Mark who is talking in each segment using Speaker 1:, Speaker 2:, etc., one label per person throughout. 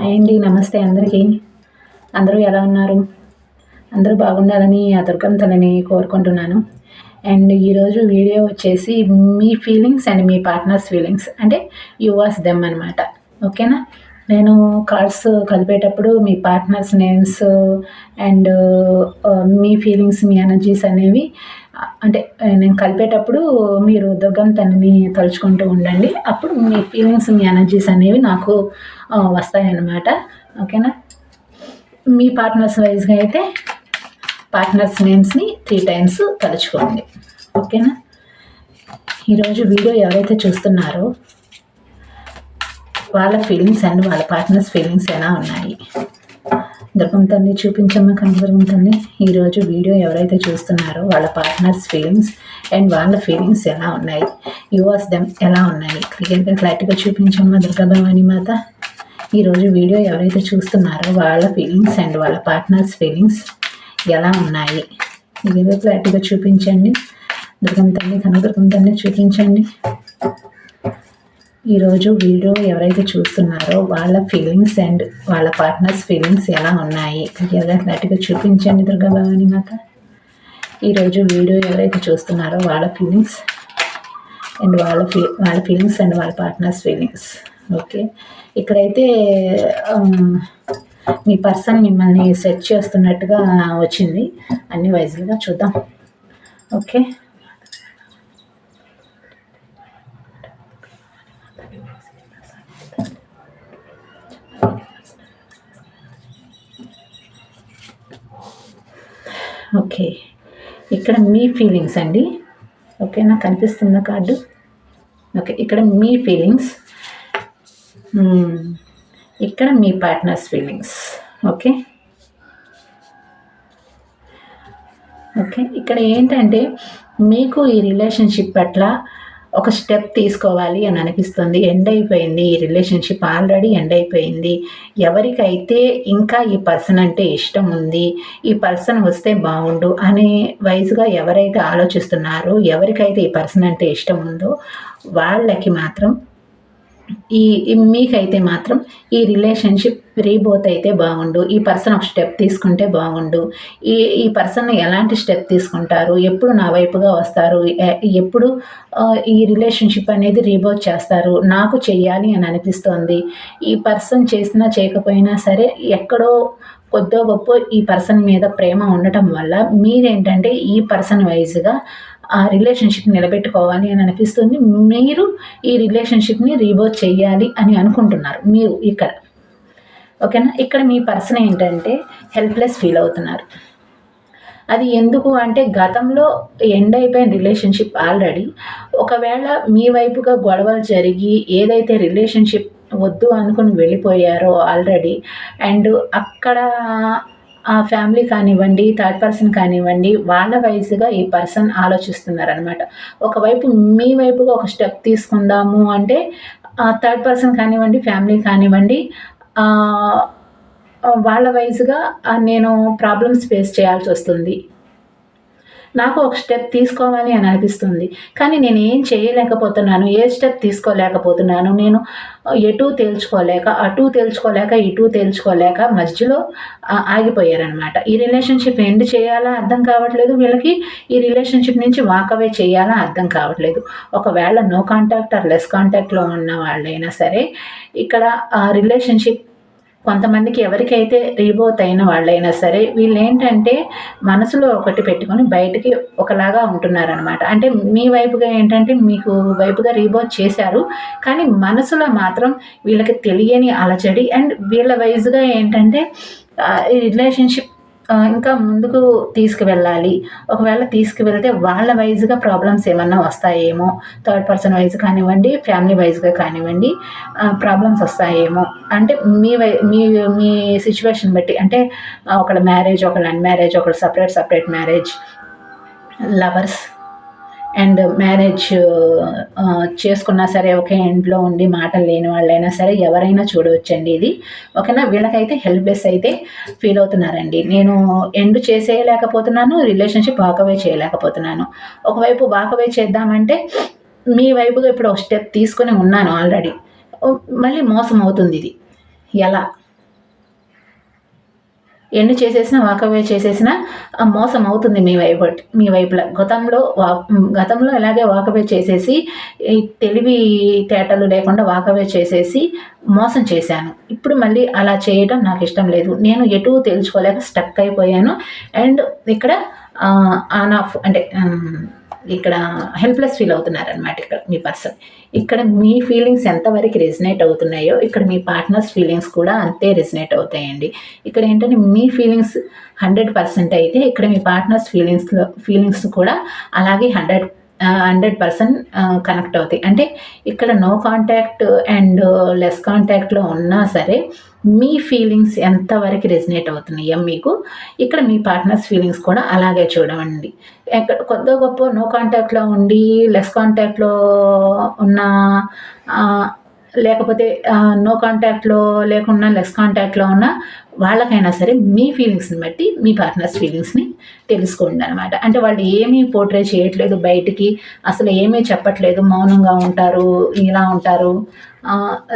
Speaker 1: Hi అండి నమస్తే అందరికీ. అందరూ ఎలా ఉన్నారు? అందరూ బాగుండాలని ఆ దుర్గం కోరుకుంటున్నాను. అండ్ ఈరోజు వీడియో వచ్చేసి మీ ఫీలింగ్స్ అండ్ మీ పార్ట్నర్స్ ఫీలింగ్స్. అంటే యు దెమ్ అనమాట ఓకేనా? నేను కార్డ్స్ కలిపేటప్పుడు మీ పార్ట్నర్స్ నేమ్స్ అండ్ మీ ఫీలింగ్స్ మీ ఎనర్జీస్ అనేవి అంటే నేను కలిపేటప్పుడు మీరు దుర్గం తనని తలుచుకుంటూ ఉండండి. అప్పుడు మీ ఫీలింగ్స్ మీ ఎనర్జీస్ అనేవి నాకు వస్తాయన్నమాట. ఓకేనా? మీ పార్ట్నర్స్ వైజ్గా అయితే పార్ట్నర్స్ నేమ్స్ని త్రీ టైమ్స్ తలుచుకోండి. ఓకేనా? ఈరోజు వీడియో ఎవరైతే చూస్తున్నారో వాళ్ళ ఫీలింగ్స్ అండ్ వాళ్ళ పార్ట్నర్స్ ఫీలింగ్స్ ఎలా ఉన్నాయి? దుర్గం తల్లి చూపించమ్మా కనకదుర్గం తల్లి ఈరోజు వీడియో ఎవరైతే చూస్తున్నారో వాళ్ళ పార్ట్నర్స్ ఫీలింగ్స్ అండ్ వాళ్ళ ఫీలింగ్స్ ఎలా ఉన్నాయి? యువర్స్ దెమ్ ఎలా ఉన్నాయి? క్లియర్గా క్లారిటీగా చూపించమ్మా దుర్గాభవాని మాత. ఈరోజు వీడియో ఎవరైతే చూస్తున్నారో వాళ్ళ ఫీలింగ్స్ అండ్ వాళ్ళ పార్ట్నర్స్ ఫీలింగ్స్ ఎలా ఉన్నాయి? క్లియర్గా క్లారిటీగా చూపించండి. దుర్గం తల్లి తల్లి చూపించండి. ఈరోజు వీడియో ఎవరైతే చూస్తున్నారో వాళ్ళ ఫీలింగ్స్ అండ్ వాళ్ళ పార్ట్నర్స్ ఫీలింగ్స్ ఎలా ఉన్నాయి? క్లియర్గా క్లారిటీగా చూపించండి దుర్గా భవాని మాత. ఈరోజు వీడియో ఎవరైతే చూస్తున్నారో వాళ్ళ ఫీలింగ్స్ అండ్ వాళ్ళ ఫీ వాళ్ళ ఫీలింగ్స్ అండ్ వాళ్ళ పార్ట్నర్స్ ఫీలింగ్స్ ఓకే ఇక్కడైతే um, మీ పర్సన్ మిమ్మల్ని సెట్ చేస్తున్నట్టుగా వచ్చింది. అన్ని వైజ్గా చూద్దాం. Okay okay. ఇక్కడ మీ ఫీలింగ్స్ అండి. ఓకే నాకు కనిపిస్తుందా కార్డు. ఓకే ఇక్కడ మీ ఫీలింగ్స్ ఇక్కడ మీ పార్ట్నర్స్ ఫీలింగ్స్ ఓకే. ఓకే ఇక్కడ ఏంటంటే మీకు ఈ రిలేషన్షిప్ పట్ల ఒక స్టెప్ తీసుకోవాలి అని అనిపిస్తుంది. ఎండ్ అయిపోయింది. ఈ రిలేషన్షిప్ ఆల్రెడీ ఎండ్ అయిపోయింది. ఎవరికైతే ఇంకా ఈ పర్సన్ అంటే ఇష్టం ఉంది ఈ పర్సన్ వస్తే బాగుండు అనే వైజ్గా ఎవరైతే ఆలోచిస్తున్నారో ఎవరికైతే ఈ పర్సన్ అంటే ఇష్టం ఉందో వాళ్ళకి మాత్రం ఈ మీకైతే మాత్రం ఈ రిలేషన్షిప్ రీబోత్ అయితే బాగుండు. ఈ పర్సన్ ఒక స్టెప్ తీసుకుంటే బాగుండు. ఈ ఈ పర్సన్ ఎలాంటి స్టెప్ తీసుకుంటారు? ఎప్పుడు నా వైపుగా వస్తారు? ఎప్పుడు ఈ రిలేషన్షిప్ అనేది రీబోత్ చేస్తారు? నాకు చెయ్యాలి అని అనిపిస్తోంది. ఈ పర్సన్ చేసినా చేయకపోయినా సరే ఎక్కడో కొద్దో గొప్ప ఈ పర్సన్ మీద ప్రేమ ఉండటం వల్ల మీరేంటంటే ఈ పర్సన్ వైజ్గా ఆ రిలేషన్షిప్ నిలబెట్టుకోవాలి అని అనిపిస్తుంది. మీరు ఈ రిలేషన్షిప్ని రీబోత్ చేయాలి అని అనుకుంటున్నారు మీరు ఇక్కడ. ఓకేనా? ఇక్కడ మీ పర్సన్ ఏంటంటే హెల్ప్లెస్ ఫీల్ అవుతున్నారు. అది ఎందుకు అంటే గతంలో ఎండ్ అయిపోయిన రిలేషన్షిప్ ఆల్రెడీ ఒకవేళ మీ వైపుగా గొడవలు జరిగి ఏదైతే రిలేషన్షిప్ వద్దు అనుకుని వెళ్ళిపోయారో ఆల్రెడీ అండ్ అక్కడ ఆ ఫ్యామిలీ కానివ్వండి థర్డ్ పర్సన్ కానివ్వండి వాళ్ళ వైజ్గా ఈ పర్సన్ ఆలోచిస్తున్నారనమాట ఒకవైపు మీ వైపుగా ఒక స్టెప్ తీసుకుందాము అంటే థర్డ్ పర్సన్ కానివ్వండి ఫ్యామిలీ కానివ్వండి వాళ్ళ వైజ్గా నేను ప్రాబ్లమ్స్ ఫేస్ చేయాల్సి వస్తుంది. నాకు ఒక స్టెప్ తీసుకోవాలి అని అనిపిస్తుంది. కానీ నేను ఏం చేయలేకపోతున్నాను ఏ స్టెప్ తీసుకోలేకపోతున్నాను. నేను ఎటు తేల్చుకోలేక అటు తేల్చుకోలేక ఇటు తేల్చుకోలేక మధ్యలో ఆగిపోయారనమాట ఈ రిలేషన్షిప్ ఎండ్ చేయాలా అర్థం కావట్లేదు. వీళ్ళకి ఈ రిలేషన్షిప్ నుంచి వాకవే చేయాలా అర్థం కావట్లేదు. ఒకవేళ నో కాంటాక్ట్ ఆర్ లెస్ కాంటాక్ట్లో ఉన్న వాళ్ళైనా సరే ఇక్కడ ఆ రిలేషన్షిప్ కొంతమందికి ఎవరికైతే రీబోత్ అయిన వాళ్ళైనా సరే వీళ్ళు ఏంటంటే మనసులో ఒకటి పెట్టుకొని బయటికి ఒకలాగా ఉంటున్నారనమాట అంటే మీ వైపుగా ఏంటంటే మీకు వైపుగా రీబోత్ చేశారు కానీ మనసులో మాత్రం వీళ్ళకి తెలియని అలచడి అండ్ వీళ్ళ వైజ్గా ఏంటంటే ఈ రిలేషన్షిప్ ఇంకా ముందుకు తీసుకువెళ్ళాలి. ఒకవేళ తీసుకువెళ్తే వాళ్ళ వైజ్గా ప్రాబ్లమ్స్ ఏమన్నా వస్తాయేమో? థర్డ్ పర్సన్ వైజ్ కానివ్వండి ఫ్యామిలీ వైజ్గా కానివ్వండి ప్రాబ్లమ్స్ వస్తాయేమో? అంటే me why me me situation బట్టి అంటే ఒకళ్ళ మ్యారేజ్ ఒకళ్ళ అన్మ్యారేజ్ ఒకళ్ళు separate separate marriage lovers and marriage చేసుకున్నా సరే ఒకే ఇంట్లో ఉండి మాటలు లేని వాళ్ళైనా సరే ఎవరైనా చూడవచ్చండి ఇది. ఓకేనా? వీళ్ళకైతే హెల్ప్లెస్ అయితే ఫీల్ అవుతున్నారండి. నేను ఎండ్ చేసేయలేకపోతున్నాను రిలేషన్షిప్ వాకవే చేయలేకపోతున్నాను. ఒకవైపు వాకవే చేద్దామంటే మీ వైపుగా ఇప్పుడు ఒక స్టెప్ తీసుకొని ఉన్నాను ఆల్రెడీ. మళ్ళీ మోసం అవుతుంది ఇది. ఎలా? ఎన్ని చేసేసినా వాకవే చేసేసినా మోసం అవుతుంది మీ వైపు మీ వైపులో. గతంలో వా గతంలో ఇలాగే వాకవే చేసేసి తెలివి తేటలు లేకుండా వాకవే చేసేసి మోసం చేశాను. ఇప్పుడు మళ్ళీ అలా చేయడం నాకు ఇష్టం లేదు. నేను ఎటు తెలుసుకోలేక స్టక్ అయిపోయాను. అండ్ ఇక్కడ ఆన్ ఆఫ్ అంటే ఇక్కడ హెల్ప్లెస్ ఫీల్ అవుతున్నారనమాట ఇక్కడ మీ పర్సన్ ఇక్కడ మీ ఫీలింగ్స్ ఎంతవరకు రెజినేట్ అవుతున్నాయో ఇక్కడ మీ పార్ట్నర్స్ ఫీలింగ్స్ కూడా అంతే రెజినేట్ అవుతాయండి. ఇక్కడ ఏంటంటే మీ ఫీలింగ్స్ హండ్రెడ్ పర్సెంట్ అయితే ఇక్కడ మీ పార్ట్నర్స్ ఫీలింగ్స్లో ఫీలింగ్స్ కూడా అలాగే హండ్రెడ్ హండ్రెడ్ పర్సెంట్ కనెక్ట్ అవుతాయి. అంటే ఇక్కడ నో కాంటాక్ట్ అండ్ లెస్ కాంటాక్ట్లో ఉన్నా సరే మీ ఫీలింగ్స్ ఎంతవరకు రెజినేట్ అవుతున్నాయో మీకు ఇక్కడ మీ పార్ట్నర్స్ ఫీలింగ్స్ కూడా అలాగే చూడమండి ఎక్కడ కొద్ద గొప్ప నో కాంటాక్ట్లో ఉండి లెస్ కాంటాక్ట్లో ఉన్న లేకపోతే నో కాంటాక్ట్లో లేకుండా లెస్ కాంటాక్ట్లో ఉన్న వాళ్ళకైనా సరే మీ ఫీలింగ్స్ని బట్టి మీ పార్ట్నర్స్ ఫీలింగ్స్ని తెలుసుకోండి అనమాట అంటే వాళ్ళు ఏమీ పోర్ట్రే చేయట్లేదు బయటికి అసలు ఏమీ చెప్పట్లేదు మౌనంగా ఉంటారు ఇలా ఉంటారు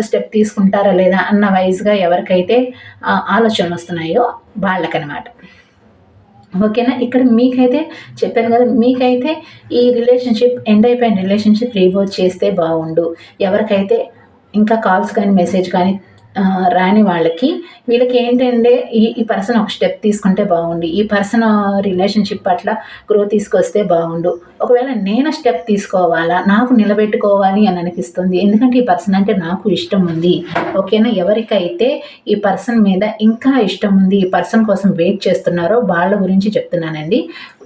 Speaker 1: స్టెప్ తీసుకుంటారా లేదా అన్న వైజ్గా ఎవరికైతే ఆలోచనలు వస్తున్నాయో వాళ్ళకనమాట ఓకేనా? ఇక్కడ మీకైతే చెప్పాను కదా మీకైతే ఈ రిలేషన్షిప్ ఎండ్ అయిపోయిన రిలేషన్షిప్ రీబోర్ చేస్తే బాగుండు. ఎవరికైతే ఇంకా కాల్స్ కానీ మెసేజ్ కానీ రాని వాళ్ళకి వీళ్ళకి ఏంటంటే ఈ ఈ పర్సన్ ఒక స్టెప్ తీసుకుంటే బాగుండు. ఈ పర్సన్ రిలేషన్షిప్ పట్ల గ్రోత్ తీసుకొస్తే బాగుండు. ఒకవేళ నేను స్టెప్ తీసుకోవాలా నాకు నిలబెట్టుకోవాలి అని అనిపిస్తుంది. ఎందుకంటే ఈ పర్సన్ అంటే నాకు ఇష్టం ఉంది. ఓకేనా? ఎవరికైతే ఈ పర్సన్ మీద ఇంకా ఇష్టం ఉంది ఈ పర్సన్ కోసం వెయిట్ చేస్తున్నారో వాళ్ళ గురించి చెప్తున్నానండి.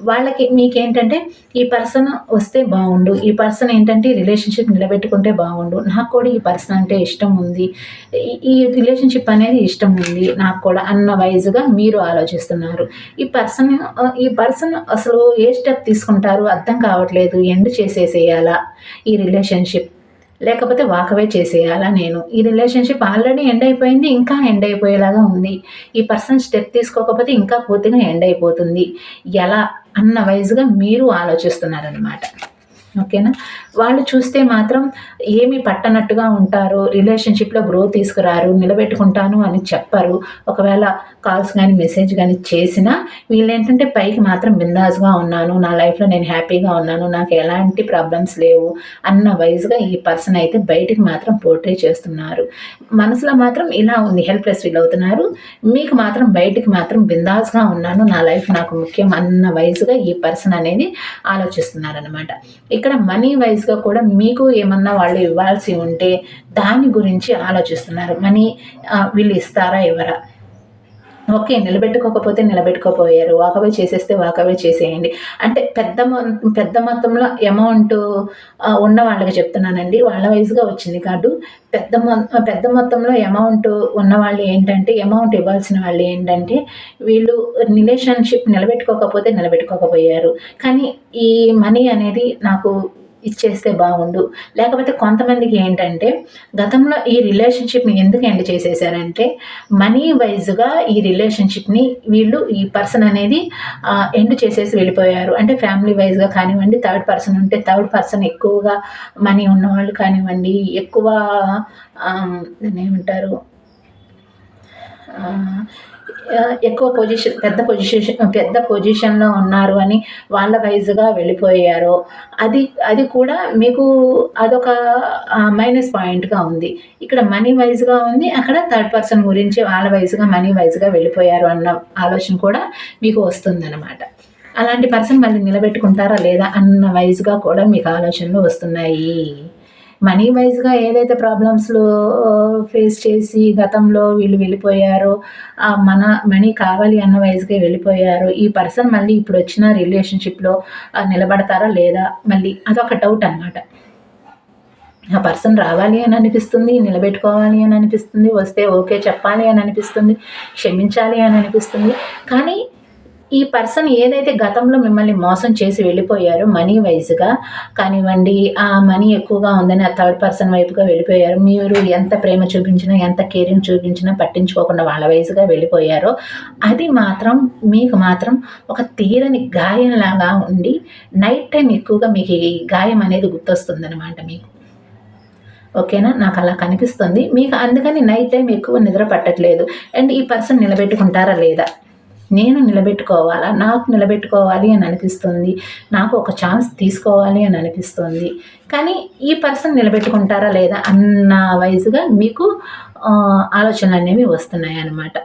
Speaker 1: వాళ్ళకి మీకేంటంటే ఈ పర్సన్ వస్తే బాగుండు. ఈ పర్సన్ ఏంటంటే రిలేషన్షిప్ నిలబెట్టుకుంటే బాగుండు. నాకు కూడా ఈ పర్సన్ అంటే ఇష్టం ఉంది. ఈ రిలేషన్షిప్ అనేది ఇష్టం ఉంది నాకు కూడా అన్న వైజ్గా మీరు ఆలోచిస్తున్నారు. ఈ పర్సన్ ఈ పర్సన్ అసలు ఏ స్టెప్ తీసుకుంటారు అర్థం కావట్లేదు. ఎండ్ చేసేసేయాలా ఈ రిలేషన్షిప్ లేకపోతే వాకవే చేసేయాలా నేను? ఈ రిలేషన్షిప్ ఆల్రెడీ ఎండ్ అయిపోయింది ఇంకా ఎండ్ అయిపోయేలాగా ఉంది. ఈ పర్సన్ స్టెప్ తీసుకోకపోతే ఇంకా పూర్తిగా ఎండ్ అయిపోతుంది. ఎలా? అన్న వైజ్గా మీరు ఆలోచిస్తున్నారనమాట ఓకేనా? వాళ్ళు చూస్తే మాత్రం ఏమి పట్టనట్టుగా ఉంటారు రిలేషన్షిప్లో గ్రోత్ తీసుకురారు నిలబెట్టుకుంటాను అని చెప్పరు. ఒకవేళ కాల్స్ కానీ మెసేజ్ కానీ చేసినా వీళ్ళు ఏంటంటే పైకి మాత్రం బిందాస్గా ఉన్నాను నా లైఫ్లో నేను హ్యాపీగా ఉన్నాను నాకు ఎలాంటి ప్రాబ్లమ్స్ లేవు అన్న వైజ్గా ఈ పర్సన్ అయితే బయటికి మాత్రం పోర్ట్రే చేస్తున్నారు. మనసులో మాత్రం ఇలా ఉంది హెల్ప్లెస్ ఫీల్ అవుతున్నారు. మీకు మాత్రం బయటికి మాత్రం బిందాస్గా ఉన్నాను నా లైఫ్ నాకు ముఖ్యం అన్న వైజ్గా ఈ పర్సన్ అనేది ఆలోచిస్తున్నారనమాట ఇక్కడ మనీ వైజ్గా కూడా మీకు ఏమన్నా వాళ్ళు ఇవ్వాల్సి ఉంటే దాని గురించి ఆలోచిస్తున్నారు. మనీ వీళ్ళు ఇస్తారా ఇవ్వరా? ఓకే నిలబెట్టుకోకపోతే నిలబెట్టుకోపోయారు. వాకవే చేసేస్తే వాకవే చేసేయండి. అంటే పెద్ద పెద్ద మొత్తంలో అమౌంట్ ఉన్న వాళ్ళకి చెప్తున్నానండి. వాళ్ళ వయసుగా వచ్చింది కార్డు పెద్ద పెద్ద మొత్తంలో అమౌంట్ ఉన్న వాళ్ళు ఏంటంటే అమౌంట్ ఇవ్వాల్సిన వాళ్ళు ఏంటంటే వీళ్ళు రిలేషన్షిప్ నిలబెట్టుకోకపోతే నిలబెట్టుకోకపోయారు. కానీ ఈ మనీ అనేది నాకు ఇచ్చేస్తే బాగుండు. లేకపోతే కొంతమందికి ఏంటంటే గతంలో ఈ రిలేషన్షిప్ని ఎందుకు ఎండ్ చేసేసారంటే మనీ వైజ్గా ఈ రిలేషన్షిప్ని వీళ్ళు ఈ పర్సన్ అనేది ఎండ్ చేసేసి వెళ్ళిపోయారు. అంటే ఫ్యామిలీ వైజ్గా కానివ్వండి థర్డ్ పర్సన్ ఉంటే థర్డ్ పర్సన్ ఎక్కువగా మనీ ఉన్నవాళ్ళు కానివ్వండి ఎక్కువ ఏమంటారు ఎక్కువ పొజిషన్ పెద్ద పొజిషన్ పెద్ద పొజిషన్లో ఉన్నారు అని వాళ్ళ వైజ్గా వెళ్ళిపోయారు. అది అది కూడా మీకు అదొక మైనస్ పాయింట్గా ఉంది. ఇక్కడ మనీ వైజ్గా ఉంది అక్కడ థర్డ్ పర్సన్ గురించి వాళ్ళ వైజ్గా మనీ వైజ్గా వెళ్ళిపోయారు అన్న ఆలోచన కూడా మీకు వస్తుందన్నమాట. అలాంటి పర్సన్ మళ్ళీ నిలబెట్టుకుంటారా లేదా అన్న వైజ్గా కూడా మీకు ఆలోచనలు వస్తున్నాయి. మనీ వైజ్గా ఏదైతే ప్రాబ్లమ్స్లో ఫేస్ చేసి గతంలో వీళ్ళు వెళ్ళిపోయారో మన మనీ కావాలి అన్న వైజ్గా వెళ్ళిపోయారు ఈ పర్సన్ మళ్ళీ ఇప్పుడు వచ్చిన రిలేషన్షిప్లో నిలబడతారా లేదా మళ్ళీ అదొక డౌట్ అనమాట ఆ పర్సన్ రావాలి అని అనిపిస్తుంది నిలబెట్టుకోవాలి అని అనిపిస్తుంది వస్తే ఓకే చెప్పాలి అని అనిపిస్తుంది క్షమించాలి అని అనిపిస్తుంది. కానీ ఈ పర్సన్ ఏదైతే గతంలో మిమ్మల్ని మోసం చేసి వెళ్ళిపోయారో మనీ వైజ్గా కానివ్వండి ఆ మనీ ఎక్కువగా ఉందని ఆ థర్డ్ పర్సన్ వైపుగా వెళ్ళిపోయారు. మీరు ఎంత ప్రేమ చూపించినా ఎంత కేరింగ్ చూపించినా పట్టించుకోకుండా వాళ్ళ వైజ్గా వెళ్ళిపోయారో అది మాత్రం మీకు మాత్రం ఒక తీరని గాయంలాగా ఉండి నైట్ టైం ఎక్కువగా మీకు ఈ గాయం అనేది గుర్తొస్తుందన్నమాట మీకు. ఓకేనా? నాకు అలా కనిపిస్తుంది. మీకు అందుకని నైట్ టైం ఎక్కువ నిద్ర పట్టట్లేదు. అండ్ ఈ పర్సన్ నిలబెట్టుకుంటారా లేదా? నేను నిలబెట్టుకోవాలా? నాకు నిలబెట్టుకోవాలి అని అనిపిస్తుంది. నాకు ఒక ఛాన్స్ తీసుకోవాలి అని అనిపిస్తుంది. కానీ ఈ పర్సన్ నిలబెట్టుకుంటారా లేదా అన్న వైజ్గా మీకు ఆలోచనలు అనేవి వస్తున్నాయి అన్నమాట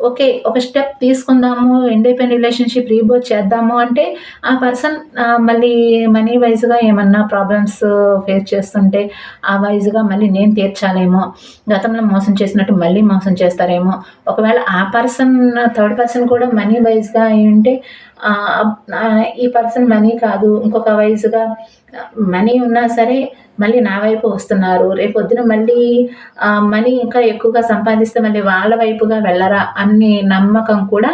Speaker 1: ఓకే ఒక స్టెప్ తీసుకుందాము ఇండిపెండెంట్ రిలేషన్షిప్ రీబోర్ చేద్దాము అంటే ఆ పర్సన్ మళ్ళీ మనీ వైజ్గా ఏమన్నా ప్రాబ్లమ్స్ ఫేస్ చేస్తుంటే ఆ వైజ్గా మళ్ళీ నేను తీర్చాలేమో గతంలో మోసం చేసినట్టు మళ్ళీ మోసం చేస్తారేమో. ఒకవేళ ఆ పర్సన్ థర్డ్ పర్సన్ కూడా మనీ వైజ్గా అయి ఉంటే ఈ పర్సన్ మనీ కాదు ఇంకొక వైజ్గా మనీ ఉన్నా సరే మళ్ళీ నా వైపు వస్తున్నారు. రేపు పొద్దున మళ్ళీ మనీ ఇంకా ఎక్కువగా సంపాదిస్తే మళ్ళీ వాళ్ళ వైపుగా వెళ్ళరా అనే నమ్మకం కూడా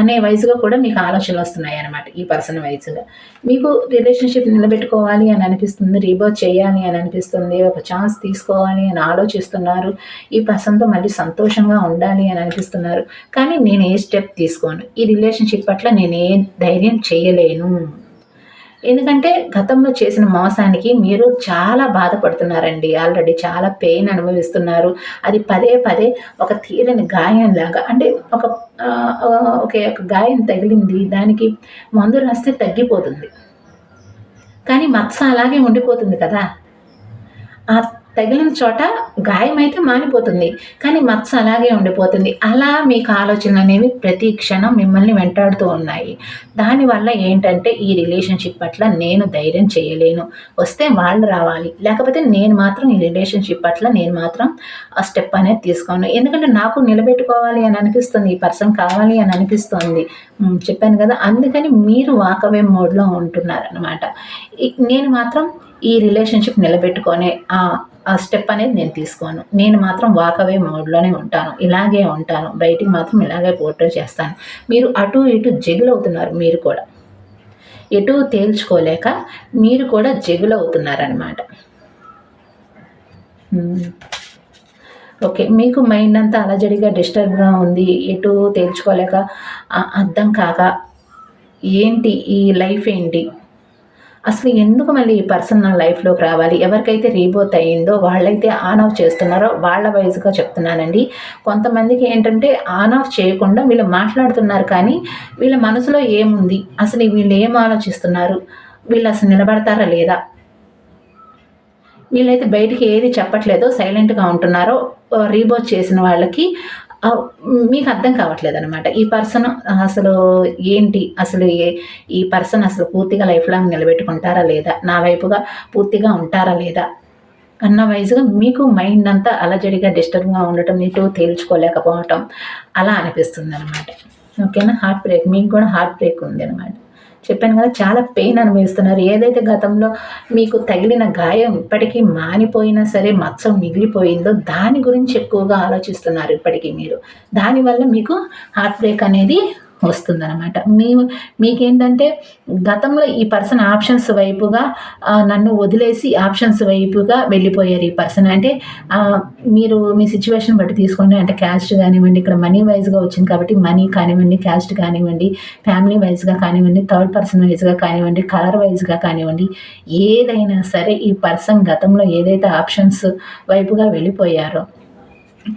Speaker 1: అనే వయసుగా కూడా మీకు ఆలోచనలు వస్తున్నాయి అన్నమాట ఈ పర్సన్ వయసుగా. మీకు రిలేషన్షిప్ నిలబెట్టుకోవాలి అని అనిపిస్తుంది రీబోత్ చేయాలి అని అనిపిస్తుంది ఒక ఛాన్స్ తీసుకోవాలి అని ఆలోచిస్తున్నారు ఈ పర్సన్తో మళ్ళీ సంతోషంగా ఉండాలి అని అనిపిస్తున్నారు. కానీ నేను ఏ స్టెప్ తీసుకోను. ఈ రిలేషన్షిప్ పట్ల నేను ఏ ధైర్యం చేయలేను. ఎందుకంటే గతంలో చేసిన మోసానికి మీరు చాలా బాధపడుతున్నారండి. ఆల్రెడీ చాలా పెయిన్ అనుభవిస్తున్నారు. అది పదే పదే ఒక తీరని గాయంలాగా అంటే ఒక ఒకే ఒక గాయం తగిలింది. దానికి మందు రాస్తే తగ్గిపోతుంది. కానీ మత్స అలాగే ఉండిపోతుంది కదా. ఆ తగిలిన చోట గాయం అయితే మానిపోతుంది. కానీ మచ్చ అలాగే ఉండిపోతుంది. అలా మీకు ఆలోచనలు అనేవి ప్రతి క్షణం మిమ్మల్ని వెంటాడుతూ ఉన్నాయి. దానివల్ల ఏంటంటే ఈ రిలేషన్షిప్ పట్ల నేను ధైర్యం చేయలేను. వస్తే వాళ్ళు రావాలి. లేకపోతే నేను మాత్రం ఈ రిలేషన్షిప్ పట్ల నేను మాత్రం ఆ స్టెప్ అనేది తీసుకోను. ఎందుకంటే నాకు నిలబెట్టుకోవాలి అని అనిపిస్తుంది. ఈ పర్సన్ కావాలి అని అనిపిస్తుంది. చెప్పాను కదా. అందుకని మీరు వాకవే మోడ్లో ఉంటున్నారనమాట నేను మాత్రం ఈ రిలేషన్షిప్ నిలబెట్టుకొని ఆ స్టెప్ అనేది నేను తీసుకోను. నేను మాత్రం వాకవే మోడ్లోనే ఉంటాను. ఇలాగే ఉంటాను. బయటికి మాత్రం ఇలాగే పోర్ట్రే చేస్తాను. మీరు అటు ఇటు జగులవుతున్నారు మీరు కూడా. ఎటు తేల్చుకోలేక మీరు కూడా జగులవుతున్నారనమాట ఓకే hmm. మీకు మైండ్ అంతా అలజడిగా డిస్టర్బ్గా ఉంది. ఎటు తేల్చుకోలేక అర్థం కాక ఏంటి ఈ లైఫ్ ఏంటి? అసలు ఎందుకు మళ్ళీ ఈ పర్సన్ నా లైఫ్లోకి రావాలి? ఎవరికైతే రీబోత్ అయ్యిందో వాళ్ళైతే ఆన్ ఆఫ్ చేస్తున్నారో వాళ్ళ వైజ్గా చెప్తున్నానండి. కొంతమందికి ఏంటంటే ఆన్ ఆఫ్ చేయకుండా వీళ్ళు మాట్లాడుతున్నారు కానీ వీళ్ళ మనసులో ఏముంది? అసలు వీళ్ళు ఏం ఆలోచిస్తున్నారు? వీళ్ళు అసలు నిలబడతారా లేదా? వీళ్ళైతే బయటికి ఏది చెప్పట్లేదో సైలెంట్గా ఉంటున్నారో రీబోత్ చేసిన వాళ్ళకి మీకు అర్థం కావట్లేదు అనమాట ఈ పర్సన్ అసలు ఏంటి? అసలు ఏ- ఈ పర్సన్ అసలు పూర్తిగా లైఫ్ లాంగ్ నిలబెట్టుకుంటారా లేదా? నా వైపుగా పూర్తిగా ఉంటారా లేదా? అన్న వైజ్గా మీకు మైండ్ అంతా అలజడిగా డిస్టర్బ్గా ఉండటం ఇటు తేల్చుకోలేకపోవటం అలా అనిపిస్తుంది అనమాట ఓకేనా? హార్ట్ బ్రేక్ మీకు కూడా హార్ట్ బ్రేక్ ఉంది అనమాట చెప్పాను కదా చాలా పెయిన్ అనుభవిస్తున్నారు. ఏదైతే గతంలో మీకు తగిలిన గాయం ఇప్పటికీ మానిపోయినా సరే మచ్చ మిగిలిపోయిందో దాని గురించి ఎక్కువగా ఆలోచిస్తున్నారు ఇప్పటికీ మీరు. దానివల్ల మీకు హార్ట్ బ్రేక్ అనేది వస్తుందన్నమాట. మీ మీకేంటంటే గతంలో ఈ పర్సన్ ఆప్షన్స్ వైపుగా నన్ను వదిలేసి ఆప్షన్స్ వైపుగా వెళ్ళిపోయారు ఈ పర్సన్. అంటే మీరు మీ సిచ్యువేషన్ బట్టి తీసుకోండి. అంటే క్యాస్ట్ కానివ్వండి ఇక్కడ మనీ వైజ్గా వచ్చింది కాబట్టి మనీ కానివ్వండి క్యాస్ట్ కానివ్వండి ఫ్యామిలీ వైజ్గా కానివ్వండి థర్డ్ పర్సన్ వైజ్గా కానివ్వండి కలర్ వైజ్గా కానివ్వండి ఏదైనా సరే ఈ పర్సన్ గతంలో ఏదైతే ఆప్షన్స్ వైపుగా వెళ్ళిపోయారో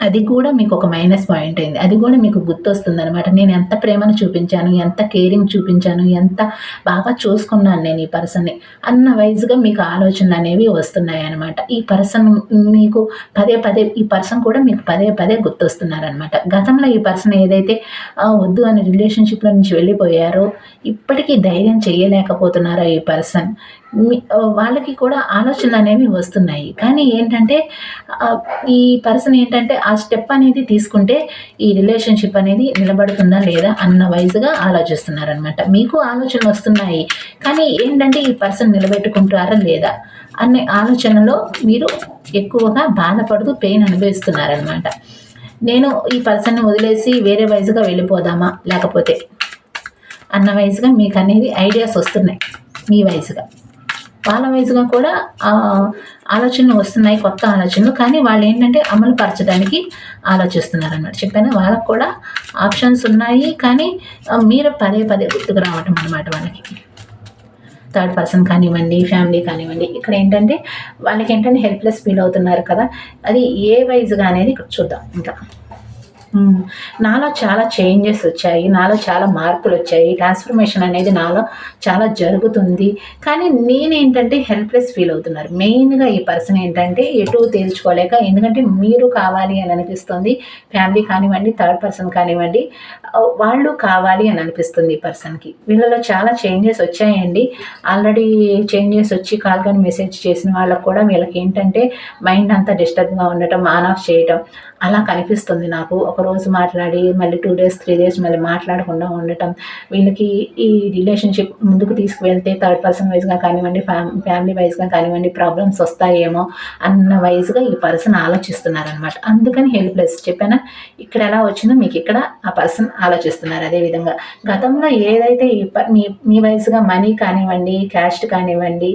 Speaker 1: అది కూడా మీకు ఒక మైనస్ పాయింట్ అయింది. అది కూడా మీకు గుర్తొస్తుంది అనమాట నేను ఎంత ప్రేమను చూపించాను ఎంత కేరింగ్ చూపించాను ఎంత బాగా చూసుకున్నాను నేను ఈ పర్సన్ని అన్న వైజ్గా మీకు ఆలోచనలు అనేవి వస్తున్నాయి అనమాట ఈ పర్సన్ మీకు పదే పదే ఈ పర్సన్ కూడా మీకు పదే పదే గుర్తొస్తున్నారనమాట గతంలో ఈ పర్సన్ ఏదైతే వద్దు అని రిలేషన్షిప్లో నుంచి వెళ్ళిపోయారో ఇప్పటికీ ధైర్యం చేయలేకపోతున్నారో ఈ పర్సన్ వాళ్ళకి కూడా ఆలోచనలు అనేవి వస్తున్నాయి. కానీ ఏంటంటే ఈ పర్సన్ ఏంటంటే ఆ స్టెప్ అనేది తీసుకుంటే ఈ రిలేషన్షిప్ అనేది నిలబడుతుందా లేదా అన్న వైజ్గా ఆలోచిస్తున్నారనమాట మీకు ఆలోచనలు వస్తున్నాయి. కానీ ఏంటంటే ఈ పర్సన్ నిలబెట్టుకుంటారా లేదా అనే ఆలోచనలో మీరు ఎక్కువగా బాధపడుతూ పెయిన్ అనుభవిస్తున్నారనమాట నేను ఈ పర్సన్ని వదిలేసి వేరే వైజ్గా వెళ్ళిపోదామా లేకపోతే అన్న వైజ్గా మీకు అనేది ఐడియాస్ వస్తున్నాయి మీ వయసుగా వాళ్ళ వయసుగా కూడా ఆలోచనలు వస్తున్నాయి కొత్త ఆలోచనలు. కానీ వాళ్ళు ఏంటంటే అమలు పరచడానికి ఆలోచిస్తున్నారు చెప్పాను వాళ్ళకు కూడా ఆప్షన్స్ ఉన్నాయి. కానీ మీరు పదే పదే గుర్తుకు రావటం అనమాట వాళ్ళకి. థర్డ్ పర్సన్ కానివ్వండి ఫ్యామిలీ కానివ్వండి ఇక్కడ ఏంటంటే వాళ్ళకి ఏంటంటే హెల్ప్లెస్ ఫీల్ అవుతున్నారు కదా. అది ఏ వైజ్గా అనేది ఇక్కడ చూద్దాం ఇంకా. నాలో చాలా చేంజెస్ వచ్చాయి. నాలో చాలా మార్పులు వచ్చాయి ట్రాన్స్‌ఫర్మేషన్ అనేది నాలో చాలా జరుగుతుంది. కానీ నేనేంటంటే హెల్ప్‌లెస్ ఫీల్ అవుతున్నారు. మెయిన్‌గా ఈ పర్సన్ ఏంటంటే ఎటూ తేల్చుకోలేక ఎందుకంటే మీరు కావాలి అని అనిపిస్తుంది. ఫ్యామిలీ కానివ్వండి, థర్డ్ పర్సన్ కానివ్వండి వాళ్ళు కావాలి అని అనిపిస్తుంది ఈ పర్సన్‌కి. వీళ్ళలో చాలా చేంజెస్ వచ్చాయండి. ఆల్రెడీ చేంజెస్ వచ్చి కాల్ కానీ మెసేజ్ చేసిన వాళ్ళకి కూడా వీళ్ళకి ఏంటంటే మైండ్ అంతా డిస్టర్బ్‌గా ఉండటం, ఆన్ ఆఫ్ చేయటం అలా కనిపిస్తుంది నాకు. ఒకరోజు మాట్లాడి మళ్ళీ టూ డేస్, త్రీ డేస్ మళ్ళీ మాట్లాడకుండా ఉండటం. వీళ్ళకి ఈ రిలేషన్‌షిప్ ముందుకు తీసుకువెళ్తే థర్డ్ పర్సన్ వైస్‌గా కానివ్వండి, ఫ్యామ్ ఫ్యామిలీ వైస్‌గా కానివ్వండి ప్రాబ్లమ్స్ వస్తాయేమో అన్న వైస్‌గా ఈ పర్సన్ ఆలోచిస్తున్నారనమాట. అందుకని హెల్ప్‌లెస్ చెప్పానా? ఇక్కడ ఎలా వచ్చిందో మీకు ఇక్కడ ఆ పర్సన్ ఆలోచిస్తున్నారు అదే విధంగా. గతంలో ఏదైతే ఈ మీ మీ వైస్‌గా మనీ కానివ్వండి, క్యాస్ట్ కానివ్వండి,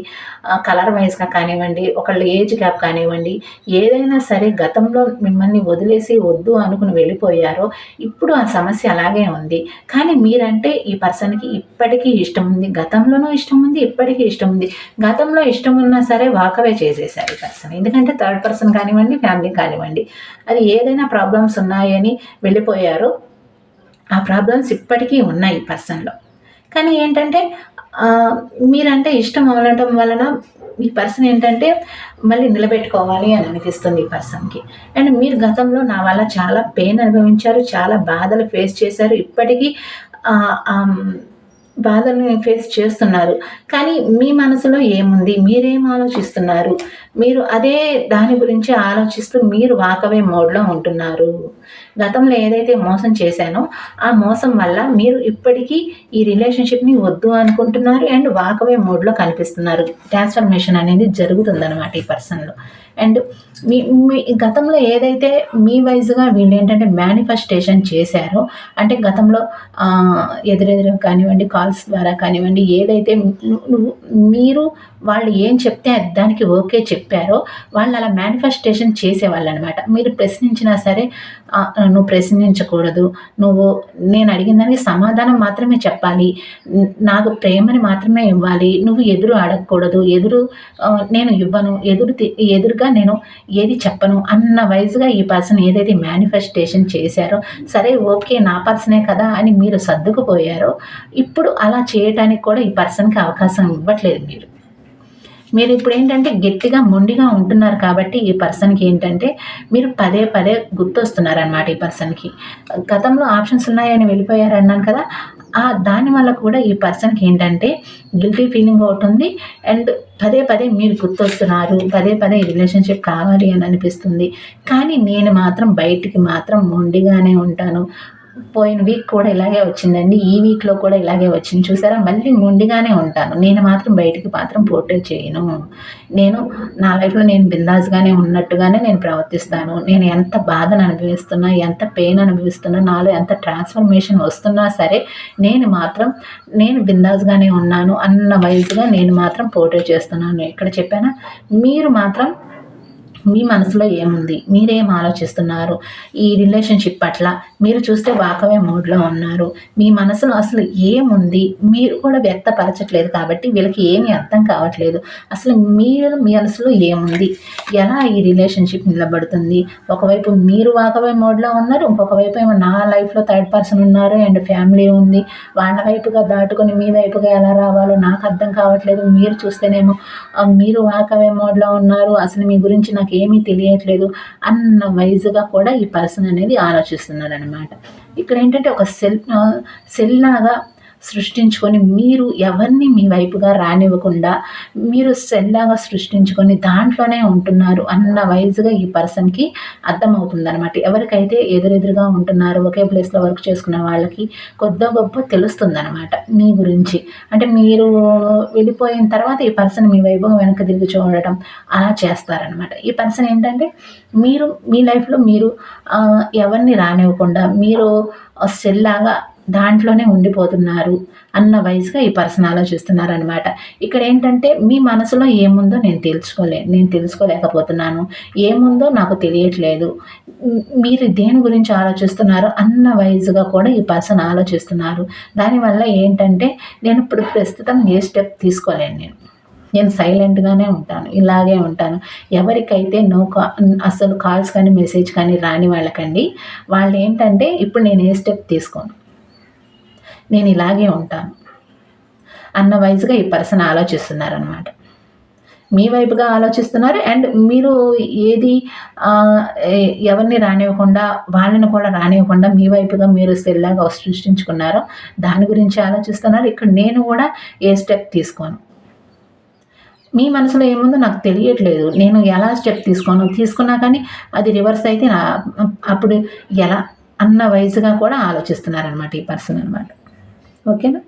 Speaker 1: కలర్ వైస్‌గా కానివ్వండి, ఒకళ్ళ ఏజ్ గ్యాప్ కానివ్వండి, ఏదైనా సరే గతంలో మిమ్మల్ని వదిలేసి వద్దు అనుకుని వెళ్ళిపోయారో, ఇప్పుడు ఆ సమస్య అలాగే ఉంది. కానీ మీరంటే ఈ పర్సన్‌కి ఇప్పటికీ ఇష్టం ఉంది. గతంలోనూ ఇష్టం ఉంది. ఇప్పటికీ ఇష్టం ఉంది. గతంలో ఇష్టం ఉన్నా సరే వాకవే చేసేసారు ఈ పర్సన్. ఎందుకంటే థర్డ్ పర్సన్ కానివ్వండి, ఫ్యామిలీ కానివ్వండి. అది ఏదైనా ప్రాబ్లమ్స్ ఉన్నాయని వెళ్ళిపోయారో, ఆ ప్రాబ్లమ్స్ ఇప్పటికీ ఉన్నాయి ఈ పర్సన్‌లో. కానీ ఏంటంటే మీరంటే ఇష్టం ఉండటం వలన ఈ పర్సన్ ఏంటంటే మళ్ళీ నిలబెట్టుకోవాలి అని అనిపిస్తుంది ఈ పర్సన్‌కి. అండ్ మీరు గతంలో నా వల్ల చాలా పెయిన్ అనుభవించారు. చాలా బాధలు ఫేస్ చేశారు. ఇప్పటికీ ఆహ్, బాధల్ని ఫేస్ చేస్తున్నారు. కానీ మీ మనసులో ఏముంది? మీరేం ఆలోచిస్తున్నారు? మీరు అదే దాని గురించి ఆలోచిస్తూ మీరు వాకవే మోడ్‌లో ఉంటున్నారు. గతంలో ఏదైతే మోసం చేశానో, ఆ మోసం వల్ల మీరు ఇప్పటికీ ఈ రిలేషన్‌షిప్‌ని వద్దు అనుకుంటున్నారు. అండ్ వాకవే మోడ్‌లో కనిపిస్తున్నారు. ట్రాన్స్‌ఫర్మేషన్ అనేది జరుగుతుందనమాట ఈ పర్సన్‌లో. అండ్ మీ మీ గతంలో ఏదైతే మీ వైస్‌గా వీళ్ళేంటంటే మేనిఫెస్టేషన్ చేశారో, అంటే గతంలో ఎదురెదురు కానివ్వండి, కాల్స్ ద్వారా కానివ్వండి, ఏదైతే నువ్వు మీరు వాళ్ళు ఏం చెప్తే దానికి ఓకే చెప్పారో, వాళ్ళు అలా మేనిఫెస్టేషన్ చేసేవాళ్ళనమాట. మీరు ప్రశ్నించినా సరే నువ్వు ప్రశ్నించకూడదు. నువ్వు నేను అడిగిన దానికి సమాధానం మాత్రమే చెప్పాలి. నాకు ప్రేమని మాత్రమే ఇవ్వాలి. నువ్వు ఎదురు అడగకూడదు. ఎదురు నేను ఇవ్వను. ఎదురు ఎదురుగా నేను ఏది చెప్పను అన్న వైజ్గా ఈ పర్సన్ ఏదైతే మేనిఫెస్టేషన్ చేశారో, సరే ఓకే నా పర్సనే కదా అని మీరు సర్దుకుపోయారో, ఇప్పుడు అలా చేయటానికి కూడా ఈ పర్సన్‌కి అవకాశం ఇవ్వట్లేదు మీరు. మీరు ఇప్పుడు ఏంటంటే గట్టిగా మొండిగా ఉంటున్నారు కాబట్టి ఈ పర్సన్‌కి ఏంటంటే మీరు పదే పదే గుర్తొస్తున్నారనమాట ఈ పర్సన్‌కి. గతంలో ఆప్షన్స్ ఉన్నాయని వెళ్ళిపోయారన్నాను కదా! ఆ దాని వల్ల కూడా ఈ పర్సన్‌కి ఏంటంటే గిల్టీ ఫీలింగ్ ఒకటుంది. అండ్ పదే పదే మీరు గుర్తొస్తున్నారు. పదే పదే ఈ రిలేషన్‌షిప్ కావాలి అని అనిపిస్తుంది. కానీ నేను మాత్రం బయటికి మాత్రం మొండిగానే ఉంటాను. పోయిన వీక్ కూడా ఇలాగే వచ్చిందండి. ఈ వీక్‌లో కూడా ఇలాగే వచ్చింది. చూసారా? మళ్ళీ మొండిగానే ఉంటాను. నేను మాత్రం బయటికి మాత్రం పోర్ట్రే చేయను. నేను నా లైఫ్‌లో నేను బిందాస్‌గానే ఉన్నట్టుగానే నేను ప్రవర్తిస్తాను. నేను ఎంత బాధను అనుభవిస్తున్నా, ఎంత పెయిన్ అనుభవిస్తున్నా, నాలో ఎంత ట్రాన్స్‌ఫర్మేషన్ వస్తున్నా సరే, నేను మాత్రం నేను బిందాస్‌గానే ఉన్నాను అన్న వయసుగా నేను మాత్రం పోర్ట్రే చేస్తున్నాను. ఇక్కడ చెప్పానా? మీరు మాత్రం మీ మనసులో ఏముంది? మీరేం ఆలోచిస్తున్నారు? ఈ రిలేషన్‌షిప్ పట్ల మీరు చూస్తే వాకవే మోడ్‌లో ఉన్నారు. మీ మనసులో అసలు ఏముంది? మీరు కూడా వ్యక్తపరచట్లేదు కాబట్టి వీళ్ళకి ఏమీ అర్థం కావట్లేదు. అసలు మీరు మీ మనసులో ఏముంది? ఎలా ఈ రిలేషన్‌షిప్ నిలబడుతుంది? ఒకవైపు మీరు వాకవే మోడ్‌లో ఉన్నారు. ఇంకొక ఏమో నా లైఫ్‌లో థర్డ్ పర్సన్ ఉన్నారు. అండ్ ఫ్యామిలీ ఉంది. వాళ్ళ వైపుగా దాటుకొని మీ వైపుగా ఎలా రావాలో నాకు అర్థం కావట్లేదు. మీరు చూస్తేనేమో మీరు వాకవే మోడ్‌లో ఉన్నారు. అసలు మీ గురించి నాకు నాకేమీ తెలియట్లేదు అన్న వైజ్గా కూడా ఈ పర్సన్ అనేది ఆలోచిస్తున్నారనమాట. ఇక్కడేంటంటే ఒక సెల్ సెల్ లాగా సృష్టించుకొని మీరు ఎవరిని మీ వైపుగా రానివ్వకుండా మీరు సెల్లాగా సృష్టించుకొని దాంట్లోనే ఉంటున్నారు అన్న వైజ్గా ఈ పర్సన్‌కి అర్థమవుతుందనమాట. ఎవరికైతే ఎదురెదురుగా ఉంటున్నారో ఒకే ప్లేస్‌లో వర్క్ చేసుకున్న వాళ్ళకి కొద్దిగా గొప్ప తెలుస్తుంది తెలుస్తుందనమాట మీ గురించి. అంటే మీరు వెళ్ళిపోయిన తర్వాత ఈ పర్సన్ మీ వైభవం వెనక్కి తిరిగి చూడటం అలా చేస్తారనమాట. ఈ పర్సన్ ఏంటంటే మీరు మీ లైఫ్‌లో మీరు ఎవరిని రానివ్వకుండా మీరు సెల్లాగా దాంట్లోనే ఉండిపోతున్నారు అన్న వయసుగా ఈ పర్సన్ ఆలోచిస్తున్నారు అనమాట ఇక్కడ ఏంటంటే మీ మనసులో ఏముందో నేను తెలుసుకోలే నేను తెలుసుకోలేకపోతున్నాను. ఏముందో నాకు తెలియట్లేదు. మీరు దేని గురించి ఆలోచిస్తున్నారో అన్న వయసుగా కూడా ఈ పర్సన్ ఆలోచిస్తున్నారు. దానివల్ల ఏంటంటే నేను ఇప్పుడు ప్రస్తుతం ఏ స్టెప్ తీసుకోలేను నేను. నేను సైలెంట్గానే ఉంటాను ఇలాగే ఉంటాను ఎవరికైతే నో కా అసలు కాల్స్ కానీ మెసేజ్ కానీ రాని వాళ్ళకండి వాళ్ళు ఏంటంటే ఇప్పుడు నేను ఏ స్టెప్ తీసుకోను నేను ఇలాగే ఉంటాను అన్న వైజ్గా ఈ పర్సన్ ఆలోచిస్తున్నారనమాట మీ వైపుగా ఆలోచిస్తున్నారు అండ్ మీరు ఏది ఎవరిని రానివ్వకుండా వాళ్ళని కూడా రానివ్వకుండా మీ వైపుగా మీరు సెల్లాగా సృష్టించుకున్నారో దాని గురించి ఆలోచిస్తున్నారు. ఇక్కడ నేను కూడా ఏ స్టెప్ తీసుకోను. మీ మనసులో ఏముందో నాకు తెలియట్లేదు. నేను ఎలా స్టెప్ తీసుకోను? తీసుకున్నా కానీ అది రివర్స్ అయితే నా అప్పుడు ఎలా అన్న వయసుగా కూడా ఆలోచిస్తున్నారనమాట ఈ పర్సన్ అనమాట ఓకేనా?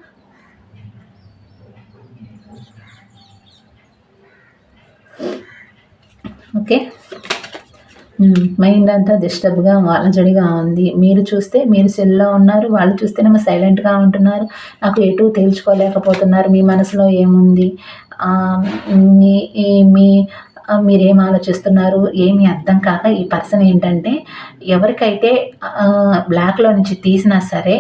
Speaker 1: ఓకే. మైండ్ అంతా డిస్టర్బ్గా వాలజడిగా ఉంది. మీరు చూస్తే మీరు సెల్లో ఉన్నారు వాళ్ళు చూస్తేనేమో సైలెంట్గా ఉంటున్నారు. నాకు ఎటు తేల్చుకోలేకపోతున్నారు. మీ మనసులో ఏముంది? మీ మీరేం ఆలోచిస్తున్నారు? ఏమి అర్థం కాక ఈ పర్సన్ ఏంటంటే ఎవరికైతే బ్లాక్లో నుంచి తీసినా సరే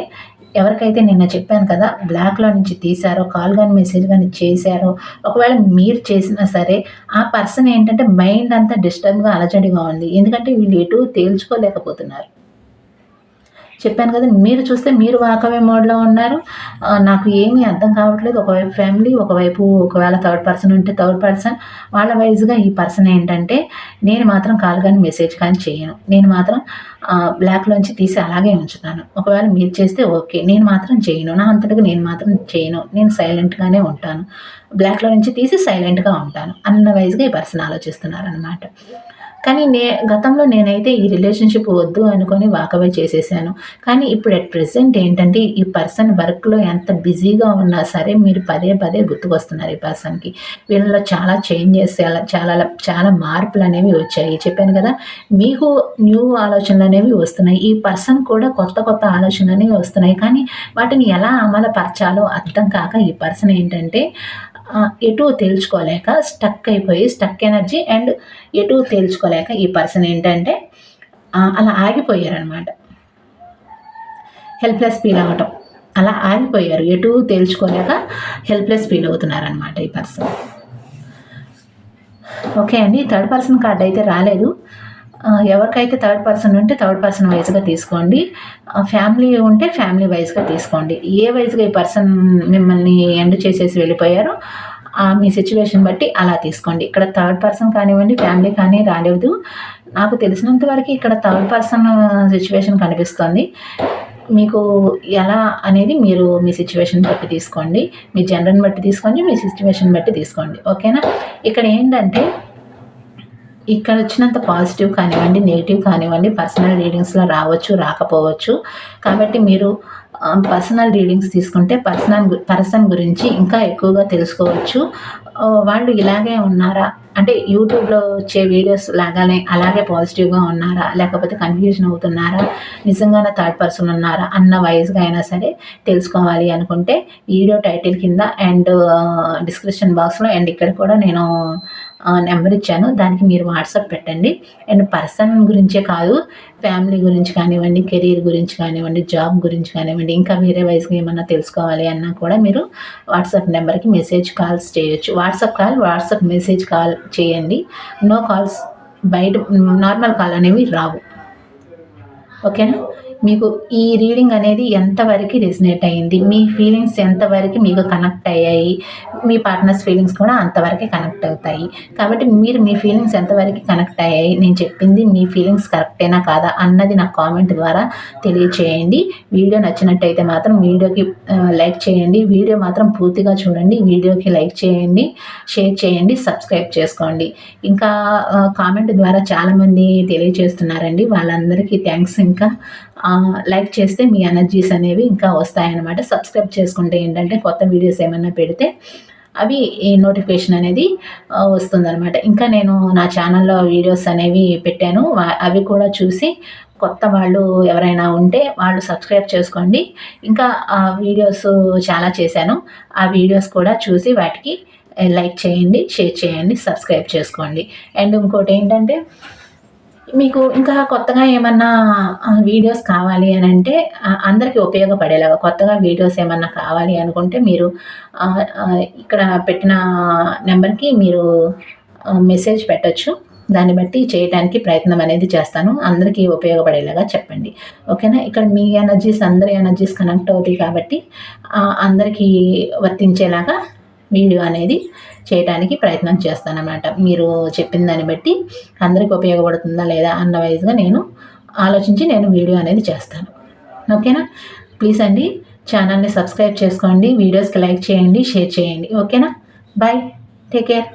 Speaker 1: ఎవరికైతే నిన్న చెప్పాను కదా బ్లాక్లో నుంచి తీశారో కాల్ కానీ మెసేజ్ కానీ చేశారో ఒకవేళ మీరు చేసినా సరే ఆ పర్సన్ ఏంటంటే మైండ్ అంతా డిస్టర్బ్గా అలజడిగా ఉంది. ఎందుకంటే వీళ్ళు ఎటు తేల్చుకోలేకపోతున్నారు. చెప్పాను కదా మీరు చూస్తే మీరు వాకవే మోడ్లో ఉన్నారు. నాకు ఏమీ అర్థం కావట్లేదు. ఒకవైపు ఫ్యామిలీ ఒకవైపు ఒకవేళ థర్డ్ పర్సన్ ఉంటే థర్డ్ పర్సన్ వాళ్ళ వైజ్గా ఈ పర్సన్ ఏంటంటే నేను మాత్రం కాల్ కానీ మెసేజ్ కానీ చేయను. నేను మాత్రం బ్లాక్లోంచి తీసి అలాగే ఉంచుతాను. ఒకవేళ మీరు చేస్తే ఓకే నేను మాత్రం చేయను. నా అంతటికి నేను మాత్రం చేయను. నేను సైలెంట్గానే ఉంటాను. బ్లాక్లో నుంచి తీసి సైలెంట్గా ఉంటాను. అన్న వైజ్గా ఈ పర్సన్ ఆలోచిస్తున్నారనమాట కానీ నే గతంలో నేనైతే ఈ రిలేషన్షిప్ వద్దు అనుకొని వాకవే చేసేసాను. కానీ ఇప్పుడు అట్ ప్రెసెంట్ ఏంటంటే ఈ పర్సన్ వర్క్లో ఎంత బిజీగా ఉన్నా సరే మీరు పదే పదే గుర్తుకొస్తున్నారు ఈ పర్సన్కి వీళ్ళలో చాలా చేంజెస్ చాలా చాలా మార్పులు అనేవి వచ్చాయి. చెప్పాను కదా మీకు న్యూ ఆలోచనలు అనేవి వస్తున్నాయి. ఈ పర్సన్ కూడా కొత్త కొత్త ఆలోచనలు అనేవి వస్తున్నాయి. కానీ వాటిని ఎలా అమలుపరచాలో అర్థం కాక ఈ పర్సన్ ఏంటంటే ఎటు తేల్చుకోలేక స్టక్ అయిపోయి స్టక్ ఎనర్జీ అండ్ ఎటు తేల్చుకోలేక ఈ పర్సన్ ఏంటంటే అలా ఆగిపోయారనమాట హెల్ప్లెస్ ఫీల్ అవ్వటం. అలా ఆగిపోయారు. ఎటు తేల్చుకోలేక హెల్ప్లెస్ ఫీల్ అవుతున్నారనమాట ఈ పర్సన్ ఓకే అండి థర్డ్ పర్సన్ కార్డ్ అయితే రాలేదు. ఎవరికైతే థర్డ్ పర్సన్ ఉంటే థర్డ్ పర్సన్ వైజ్గా తీసుకోండి. ఫ్యామిలీ ఉంటే ఫ్యామిలీ వైజ్గా తీసుకోండి. ఏ వైజ్గా ఈ పర్సన్ మిమ్మల్ని ఎండ్ చేసేసి వెళ్ళిపోయారో మీ సిచ్యువేషన్ బట్టి అలా తీసుకోండి. ఇక్కడ థర్డ్ పర్సన్ కానివ్వండి ఫ్యామిలీ కానీ రాలేదు నాకు తెలిసినంత వరకు ఇక్కడ థర్డ్ పర్సన్ సిచ్యువేషన్ కనిపిస్తుంది. మీకు ఎలా అనేది మీరు మీ సిచ్యువేషన్ బట్టి తీసుకోండి. మీ జనరల్ని బట్టి తీసుకోండి మీ సిచ్యువేషన్ బట్టి తీసుకోండి. ఓకేనా ఇక్కడ ఏంటంటే ఇక్కడ వచ్చినంత పాజిటివ్ కానివ్వండి నెగిటివ్ కానివ్వండి పర్సనల్ రీడింగ్స్లో రావచ్చు రాకపోవచ్చు. కాబట్టి మీరు పర్సనల్ రీడింగ్స్ తీసుకుంటే పర్సనల్ పర్సన్ గురించి ఇంకా ఎక్కువగా తెలుసుకోవచ్చు. వాళ్ళు ఇలాగే ఉన్నారా? అంటే యూట్యూబ్లో వచ్చే వీడియోస్ లాగానే అలాగే పాజిటివ్గా ఉన్నారా? లేకపోతే కన్ఫ్యూజన్ అవుతున్నారా? నిజంగానే థర్డ్ పర్సన్ ఉన్నారా? అన్న వైజ్గా అయినా సరే తెలుసుకోవాలి అనుకుంటే వీడియో టైటిల్ కింద అండ్ డిస్క్రిప్షన్ బాక్స్లో అండ్ ఇక్కడ కూడా నేను నెంబర్ ఇచ్చాను. దానికి మీరు వాట్సాప్ పెట్టండి. అండ్ పర్సన్ గురించే కాదు ఫ్యామిలీ గురించి కానివ్వండి కెరీర్ గురించి కానివ్వండి జాబ్ గురించి కానివ్వండి ఇంకా వేరే వైజ్గా ఏమన్నా తెలుసుకోవాలి అన్నా కూడా మీరు వాట్సాప్ నెంబర్కి మెసేజ్ కాల్స్ చేయొచ్చు. WhatsApp call WhatsApp message call చేయండి. నో కాల్స్ బయట నార్మల్ కాల్ అనేవి రావు. ఓకేనా? మీకు ఈ రీడింగ్ అనేది ఎంతవరకు రెసినేట్ అయ్యింది మీ ఫీలింగ్స్ ఎంతవరకు మీకు కనెక్ట్ అయ్యాయి? మీ పార్ట్నర్స్ ఫీలింగ్స్ కూడా అంతవరకు కనెక్ట్ అవుతాయి. కాబట్టి మీరు మీ ఫీలింగ్స్ ఎంతవరకు కనెక్ట్ అయ్యాయి? నేను చెప్పింది మీ ఫీలింగ్స్ కరెక్టేనా కాదా? అన్నది నా కామెంట్ ద్వారా తెలియచేయండి. వీడియో నచ్చినట్టయితే మాత్రం వీడియోకి లైక్ చేయండి. వీడియో మాత్రం పూర్తిగా చూడండి. వీడియోకి లైక్ చేయండి. షేర్ చేయండి. సబ్స్క్రైబ్ చేసుకోండి. ఇంకా కామెంట్ ద్వారా చాలామంది తెలియజేస్తున్నారండి వాళ్ళందరికీ థ్యాంక్స్ ఇంకా. లైక్ చేస్తే మీ ఎనర్జీస్ అనేవి ఇంకా వస్తాయన్నమాట. సబ్స్క్రైబ్ చేసుకుంటే ఏంటంటే కొత్త వీడియోస్ ఏమైనా పెడితే అవి ఈ నోటిఫికేషన్ అనేది వస్తుందన్నమాట. ఇంకా నేను నా ఛానల్లో వీడియోస్ అనేవి పెట్టాను. అవి కూడా చూసి కొత్త వాళ్ళు ఎవరైనా ఉంటే వాళ్ళు సబ్స్క్రైబ్ చేసుకోండి. ఇంకా ఆ వీడియోస్ చాలా చేశాను. ఆ వీడియోస్ కూడా చూసి వాటికి లైక్ చేయండి షేర్ చేయండి సబ్స్క్రైబ్ చేసుకోండి. అండ్ ఇంకోటి ఏంటంటే మీకు ఇంకా కొత్తగా ఏమన్నా వీడియోస్ కావాలి అని అంటే అందరికీ ఉపయోగపడేలాగా కొత్తగా వీడియోస్ ఏమన్నా కావాలి అనుకుంటే మీరు ఇక్కడ పెట్టిన నెంబర్కి మీరు మెసేజ్ పెట్టచ్చు. దాన్ని బట్టి చేయడానికి ప్రయత్నం అనేది చేస్తాను. అందరికీ ఉపయోగపడేలాగా చెప్పండి. ఓకేనా? ఇక్కడ మీ ఎనర్జీస్ అందరి ఎనర్జీస్ కనెక్ట్ అవుతాయి కాబట్టి అందరికీ వర్తించేలాగా వీడియో అనేది చేయడానికి ప్రయత్నం చేస్తానన్నమాట. మీరు చెప్పిన దాన్ని బట్టి అందరికి ఉపయోగపడుతుందా లేదా అన్న వైజ్గా నేను ఆలోచించి నేను వీడియో అనేది చేస్తాను. ఓకేనా? ప్లీజ్ అండి ఛానల్ని సబ్స్క్రైబ్ చేసుకోండి వీడియోస్కి లైక్ చేయండి షేర్ చేయండి. ఓకేనా? బాయ్. Take care.